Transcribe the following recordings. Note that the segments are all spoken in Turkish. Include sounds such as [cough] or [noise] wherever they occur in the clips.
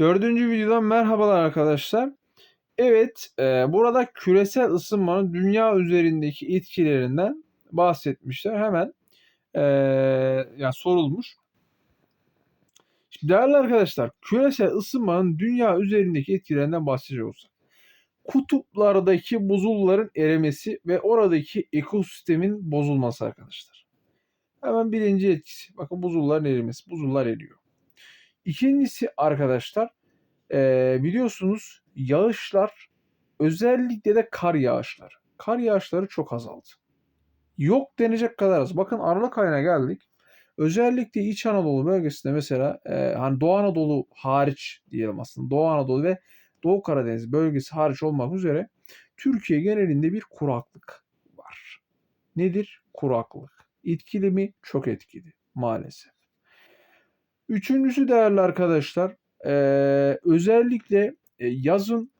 Dördüncü videodan merhabalar arkadaşlar. Evet, e, burada küresel ısınmanın dünya üzerindeki etkilerinden bahsetmişler. Hemen e, yani sorulmuş. Şimdi değerli arkadaşlar, küresel ısınmanın dünya üzerindeki etkilerinden bahsedecek olsak. Kutuplardaki buzulların erimesi ve oradaki ekosistemin bozulması arkadaşlar. Hemen birinci etkisi. Bakın buzulların erimesi. Buzullar eriyor. İkincisi arkadaşlar e, biliyorsunuz yağışlar özellikle de kar yağışları. Kar yağışları çok azaldı. Yok denecek kadar az. Bakın Aralık ayına geldik. Özellikle İç Anadolu bölgesinde mesela e, hani Doğu Anadolu hariç diyelim aslında. Doğu Anadolu ve Doğu Karadeniz bölgesi hariç olmak üzere Türkiye genelinde bir kuraklık var. Nedir? Kuraklık. Etkili mi? Çok etkili maalesef. Üçüncüsü değerli arkadaşlar e, özellikle e, yazın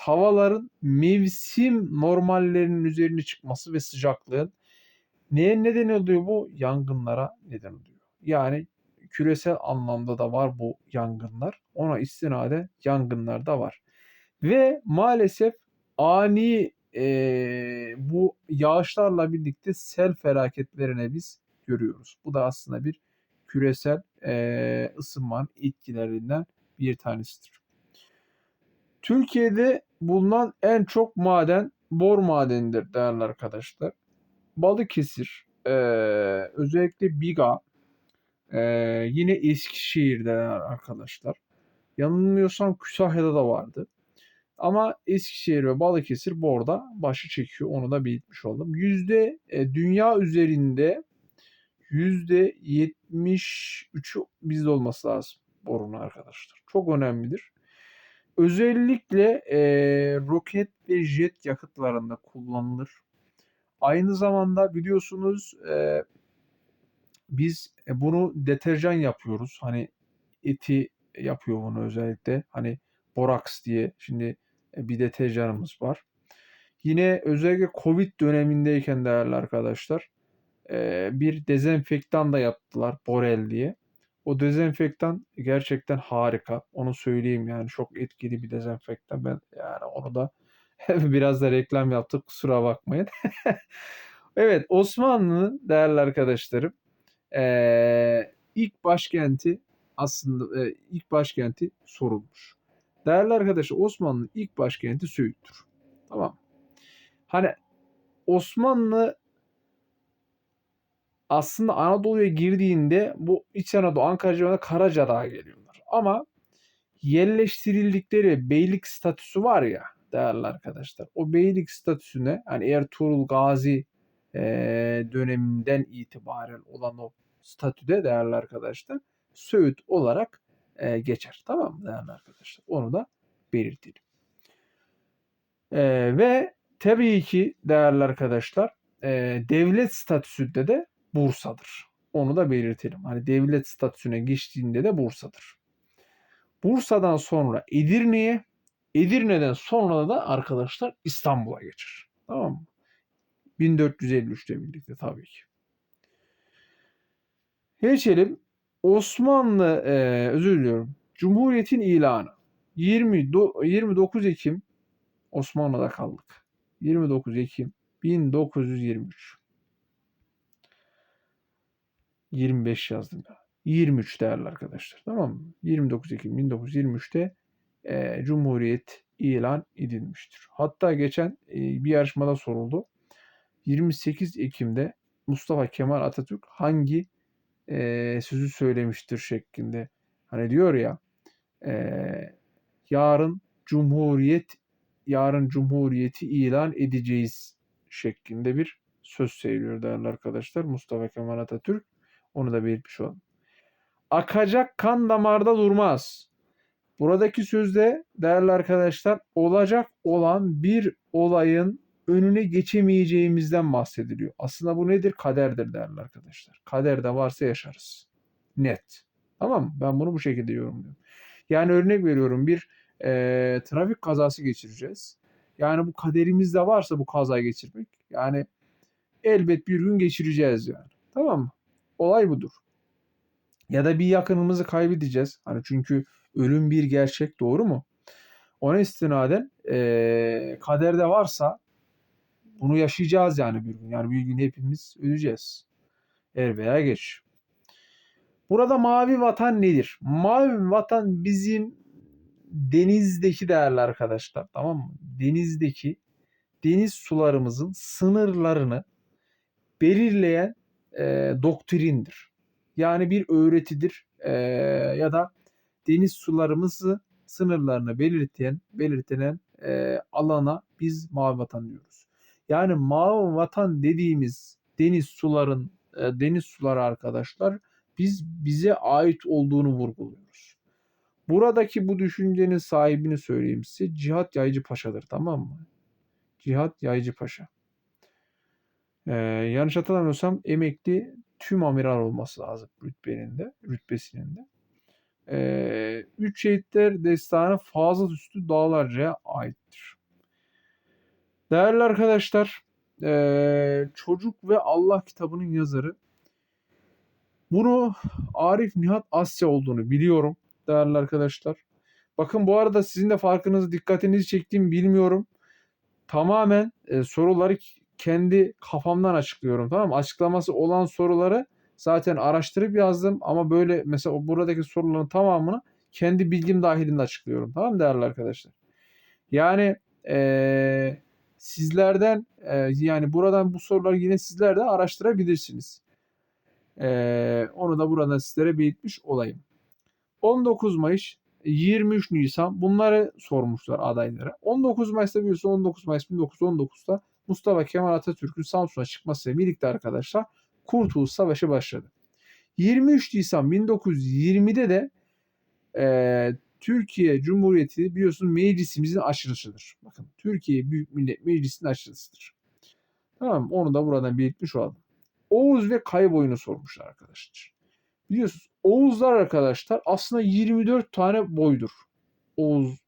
havaların mevsim normallerinin üzerine çıkması ve sıcaklığın neye neden oluyor bu? Yangınlara neden oluyor. Yani küresel anlamda da var bu yangınlar. Ona istinade yangınlar da var. Ve maalesef ani e, bu yağışlarla birlikte sel felaketlerine biz görüyoruz. Bu da aslında bir küresel e, ısınmanın etkilerinden bir tanesidir. Türkiye'de bulunan en çok maden bor madenidir değerli arkadaşlar. Balıkesir, e, özellikle Biga, e, yine Eskişehir'de arkadaşlar. Yanılmıyorsam Kütahya'da da vardı. Ama Eskişehir ve Balıkesir borda başı çekiyor. Onu da belirtmiş oldum. Yüzde e, dünya üzerinde %73'ü bizde olması lazım borun arkadaşlar. Çok önemlidir. Özellikle e, roket ve jet yakıtlarında kullanılır. Aynı zamanda biliyorsunuz e, biz e, bunu deterjan yapıyoruz. Hani eti yapıyor bunu özellikle. Hani boraks diye şimdi e, bir deterjanımız var. Yine özellikle Covid dönemindeyken değerli arkadaşlar bir dezenfektan da yaptılar Borel diye. O dezenfektan gerçekten harika. Onu söyleyeyim yani çok etkili bir dezenfektan. Ben yani onu da [laughs] biraz da reklam yaptık kusura bakmayın. [laughs] evet Osmanlı'nın değerli arkadaşlarım ilk başkenti aslında ilk başkenti sorulmuş. Değerli arkadaşlar Osmanlı'nın ilk başkenti Söğüt'tür. Tamam. Hani Osmanlı aslında Anadolu'ya girdiğinde bu İç Anadolu, Ankara civarında Karacadağ'a geliyorlar. Ama yerleştirildikleri beylik statüsü var ya değerli arkadaşlar. O beylik statüsüne hani Ertuğrul Gazi e, döneminden itibaren olan o statüde değerli arkadaşlar Söğüt olarak e, geçer. Tamam mı değerli arkadaşlar? Onu da belirtelim. E, ve tabii ki değerli arkadaşlar e, devlet statüsünde de Bursa'dır. Onu da belirtelim. Hani devlet statüsüne geçtiğinde de Bursa'dır. Bursa'dan sonra Edirne'ye, Edirne'den sonra da arkadaşlar İstanbul'a geçer. Tamam mı? 1453'te birlikte tabii ki. Geçelim. Osmanlı, e, özür diliyorum. Cumhuriyetin ilanı. 20, do, 29 Ekim Osmanlı'da kaldık. 29 Ekim 1923. 25 yazdım ya. 23 değerli arkadaşlar. Tamam mı? 29 Ekim 1923'te e, Cumhuriyet ilan edilmiştir. Hatta geçen e, bir yarışmada soruldu. 28 Ekim'de Mustafa Kemal Atatürk hangi e, sözü söylemiştir şeklinde. Hani diyor ya e, yarın Cumhuriyet yarın Cumhuriyeti ilan edeceğiz şeklinde bir söz söylüyor değerli arkadaşlar Mustafa Kemal Atatürk. Onu da belirtmiş olalım. Akacak kan damarda durmaz. Buradaki sözde değerli arkadaşlar olacak olan bir olayın önüne geçemeyeceğimizden bahsediliyor. Aslında bu nedir? Kaderdir değerli arkadaşlar. Kaderde varsa yaşarız. Net. Tamam mı? Ben bunu bu şekilde yorumluyorum. Yani örnek veriyorum bir e, trafik kazası geçireceğiz. Yani bu kaderimizde varsa bu kaza geçirmek. Yani elbet bir gün geçireceğiz yani. Tamam mı? Olay budur. Ya da bir yakınımızı kaybedeceğiz. Hani çünkü Ölüm bir gerçek doğru mu? Ona istinaden eee kaderde varsa bunu yaşayacağız yani bir gün. Yani bir gün hepimiz öleceğiz. Er veya geç. Burada mavi vatan nedir? Mavi vatan bizim denizdeki değerli arkadaşlar tamam mı? Denizdeki deniz sularımızın sınırlarını belirleyen e, doktrindir. Yani bir öğretidir e, ya da deniz sularımızı sınırlarını belirten belirtilen e, alana biz mavi vatan diyoruz. Yani mavi vatan dediğimiz deniz suların e, deniz suları arkadaşlar biz bize ait olduğunu vurguluyoruz. Buradaki bu düşüncenin sahibini söyleyeyim size. Cihat Yaycı Paşa'dır tamam mı? Cihat Yaycı Paşa. Ee, yanlış hatırlamıyorsam emekli tüm amiral olması lazım rütbenin de, rütbesinin de. Ee, Üç Şehitler Destanı Fazıl Üstü Dağlarca'ya aittir. Değerli arkadaşlar, ee, Çocuk ve Allah kitabının yazarı. Bunu Arif Nihat Asya olduğunu biliyorum değerli arkadaşlar. Bakın bu arada sizin de farkınızı, dikkatinizi çektiğimi bilmiyorum. Tamamen e, soruları kendi kafamdan açıklıyorum tamam mı? Açıklaması olan soruları zaten araştırıp yazdım ama böyle mesela buradaki soruların tamamını kendi bilgim dahilinde açıklıyorum tamam mı değerli arkadaşlar? Yani e, sizlerden e, yani buradan bu soruları yine sizler de araştırabilirsiniz. E, onu da buradan sizlere belirtmiş olayım. 19 Mayıs 23 Nisan bunları sormuşlar adaylara. 19 Mayıs'ta biliyorsun 19 Mayıs 1919'da Mustafa Kemal Atatürk'ün Samsun'a çıkmasıyla birlikte arkadaşlar Kurtuluş Savaşı başladı. 23 Nisan 1920'de de e, Türkiye Cumhuriyeti biliyorsun meclisimizin açılışıdır. Bakın Türkiye Büyük Millet Meclisi'nin açılışıdır. Tamam Onu da buradan belirtmiş olalım. Oğuz ve Kayboyunu sormuşlar arkadaşlar. Biliyorsunuz Oğuzlar arkadaşlar aslında 24 tane boydur. Oğuz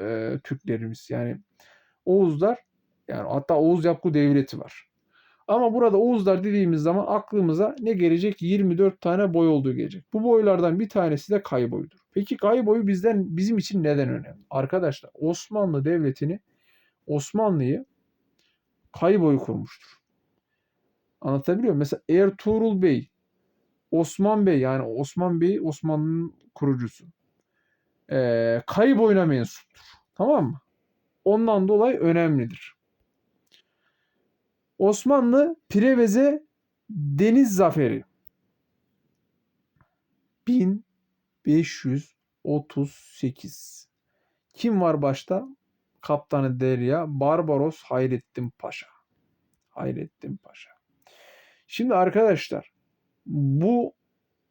e, Türklerimiz yani Oğuzlar yani hatta Oğuz Yapgu Devleti var. Ama burada Oğuzlar dediğimiz zaman aklımıza ne gelecek? 24 tane boy olduğu gelecek. Bu boylardan bir tanesi de Kay boyudur. Peki Kay boyu bizden bizim için neden önemli? Arkadaşlar Osmanlı Devleti'ni Osmanlı'yı Kay boyu kurmuştur. Anlatabiliyor muyum? Mesela Ertuğrul Bey, Osman Bey yani Osman Bey Osmanlı'nın kurucusu. Ee, Kayı boyuna mensuptur. Tamam mı? Ondan dolayı önemlidir. Osmanlı Preveze Deniz Zaferi 1538 Kim var başta? Kaptanı Derya Barbaros Hayrettin Paşa. Hayrettin Paşa. Şimdi arkadaşlar bu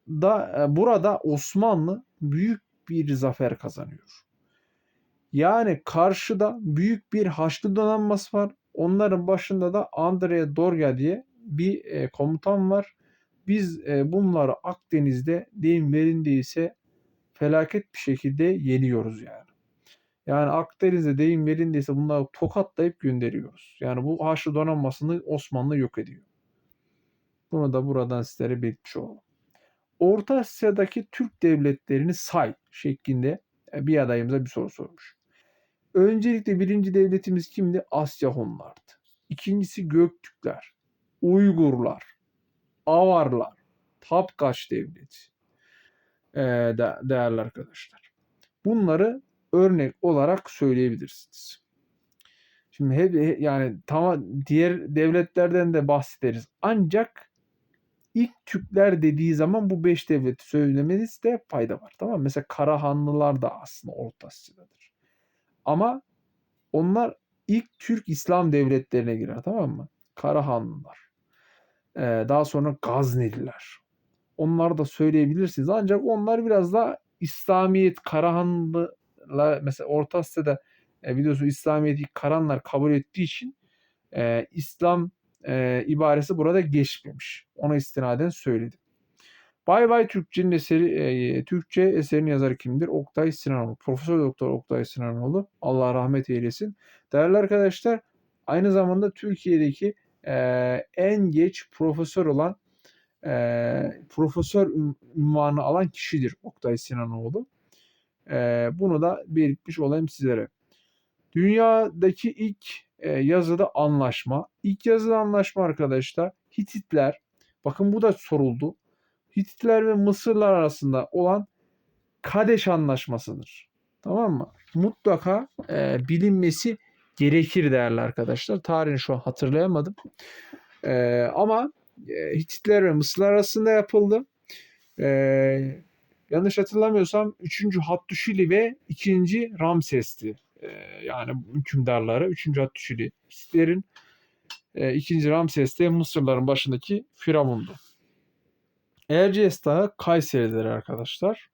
da burada Osmanlı büyük bir zafer kazanıyor. Yani karşıda büyük bir Haçlı donanması var. Onların başında da Andrea Dorga diye bir e, komutan var. Biz e, bunları Akdeniz'de deyim verindeyse felaket bir şekilde yeniyoruz yani. Yani Akdeniz'de deyim verindeyse bunları tokatlayıp gönderiyoruz. Yani bu Haçlı donanmasını Osmanlı yok ediyor. Bunu da buradan sizlere belirtmiş olalım. Orta Asya'daki Türk devletlerini say şeklinde e, bir adayımıza bir soru sormuş. Öncelikle birinci devletimiz kimdi? Asya Hunlardı. İkincisi Göktürkler, Uygurlar, Avarlar, Tapkaç Devleti. Ee, de, değerli arkadaşlar. Bunları örnek olarak söyleyebilirsiniz. Şimdi hep yani tamam diğer devletlerden de bahsederiz. Ancak ilk Türkler dediği zaman bu beş devleti söylemenizde fayda var. Tamam mı? Mesela Karahanlılar da aslında Orta Asya'dadır. Ama onlar ilk Türk İslam devletlerine girer tamam mı? Karahanlılar. Ee, daha sonra Gazneliler. Onlar da söyleyebilirsiniz. Ancak onlar biraz da İslamiyet Karahanlılar mesela Orta Asya'da e, biliyorsunuz İslamiyet'i Karanlar kabul ettiği için e, İslam e, ibaresi burada geçmemiş. Ona istinaden söyledim. Bay Bay Türkçe'nin eseri, e, Türkçe eserin yazarı kimdir? Oktay Sinanoğlu. Profesör Doktor Oktay Sinanoğlu. Allah rahmet eylesin. Değerli arkadaşlar, aynı zamanda Türkiye'deki e, en geç profesör olan e, profesör ünvanı alan kişidir Oktay Sinanoğlu. Ee, bunu da belirtmiş olayım sizlere. Dünyadaki ilk e, yazıda anlaşma. İlk yazıda anlaşma arkadaşlar Hititler. Bakın bu da soruldu. Hititler ve Mısırlar arasında olan Kadeş Anlaşması'dır. Tamam mı? Mutlaka e, bilinmesi gerekir değerli arkadaşlar. Tarihini şu an hatırlayamadım. E, ama e, Hititler ve Mısırlar arasında yapıldı. E, yanlış hatırlamıyorsam 3. Hattuşili ve 2. Ramses'ti. E, yani hükümdarları 3. Hattuşili. Hititlerin e, 2. Ramses'te Mısırların başındaki firavundu. Erciyes Dağı Kayseri'dir arkadaşlar.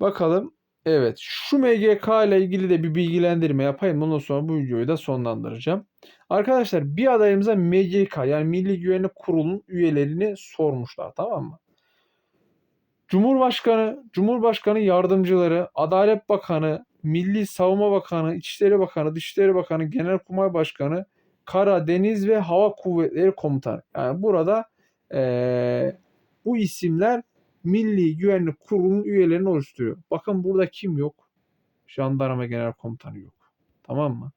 Bakalım. Evet. Şu MGK ile ilgili de bir bilgilendirme yapayım. Ondan sonra bu videoyu da sonlandıracağım. Arkadaşlar bir adayımıza MGK yani Milli Güvenlik Kurulu'nun üyelerini sormuşlar. Tamam mı? Cumhurbaşkanı, Cumhurbaşkanı yardımcıları, Adalet Bakanı, Milli Savunma Bakanı, İçişleri Bakanı, Dışişleri Bakanı, Genelkurmay Başkanı, Kara, Deniz ve Hava Kuvvetleri Komutanı. Yani burada eee, bu isimler Milli Güvenlik Kurulu'nun üyelerini oluşturuyor. Bakın burada kim yok? Jandarma Genel Komutanı yok. Tamam mı?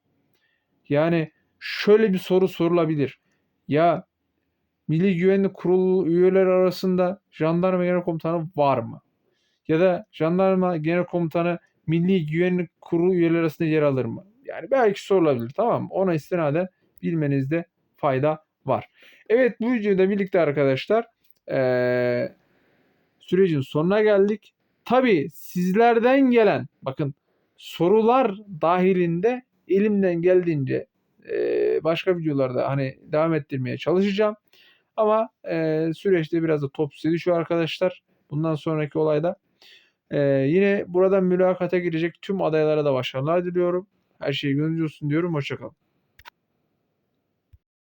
Yani şöyle bir soru sorulabilir. Ya Milli Güvenlik Kurulu üyeleri arasında Jandarma Genel Komutanı var mı? Ya da Jandarma Genel Komutanı Milli Güvenlik Kurulu üyeleri arasında yer alır mı? Yani belki sorulabilir tamam mı? Ona istinaden bilmenizde fayda var. Evet bu videoda birlikte arkadaşlar eee, sürecin sonuna geldik. Tabii sizlerden gelen bakın sorular dahilinde elimden geldiğince eee, başka videolarda hani devam ettirmeye çalışacağım. Ama eee, süreçte biraz da top size düşüyor arkadaşlar. Bundan sonraki olayda. Eee, yine buradan mülakata girecek tüm adaylara da başarılar diliyorum. Her şey gönlünüzce olsun diyorum. Hoşçakalın.